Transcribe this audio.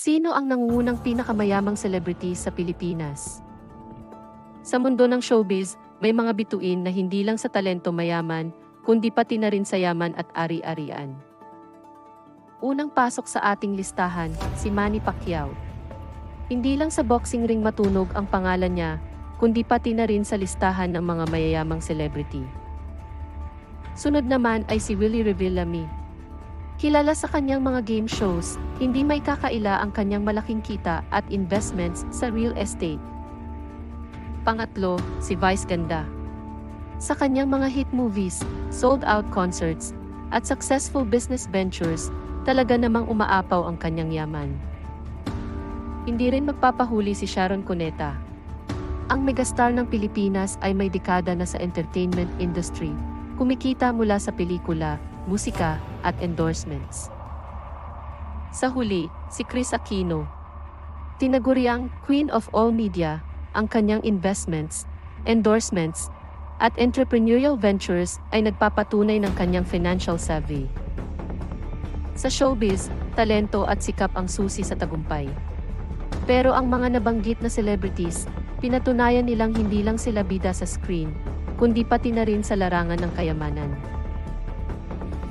Sino ang nangungunang pinakamayamang celebrity sa Pilipinas? Sa mundo ng showbiz, may mga bituin na hindi lang sa talento mayaman, kundi pati na rin sa yaman at ari-arian. Unang pasok sa ating listahan, si Manny Pacquiao. Hindi lang sa boxing ring matunog ang pangalan niya, kundi pati na rin sa listahan ng mga mayayamang celebrity. Sunod naman ay si Willie Revillame. Kilala sa kanyang mga game shows, hindi may kakaila ang kanyang malaking kita at investments sa real estate. Pangatlo, si Vice Ganda. Sa kanyang mga hit movies, sold-out concerts, at successful business ventures, talaga namang umaapaw ang kanyang yaman. Hindi rin magpapahuli si Sharon Cuneta. Ang megastar ng Pilipinas ay may dekada na sa entertainment industry, kumikita mula sa pelikula, musika, at endorsements. Sa huli, si Chris Aquino. Tinaguriang Queen of All Media, ang kanyang investments, endorsements, at entrepreneurial ventures ay nagpapatunay ng kanyang financial savvy. Sa showbiz, talento at sikap ang susi sa tagumpay. Pero ang mga nabanggit na celebrities, pinatunayan nilang hindi lang sila bida sa screen, kundi pati na rin sa larangan ng kayamanan.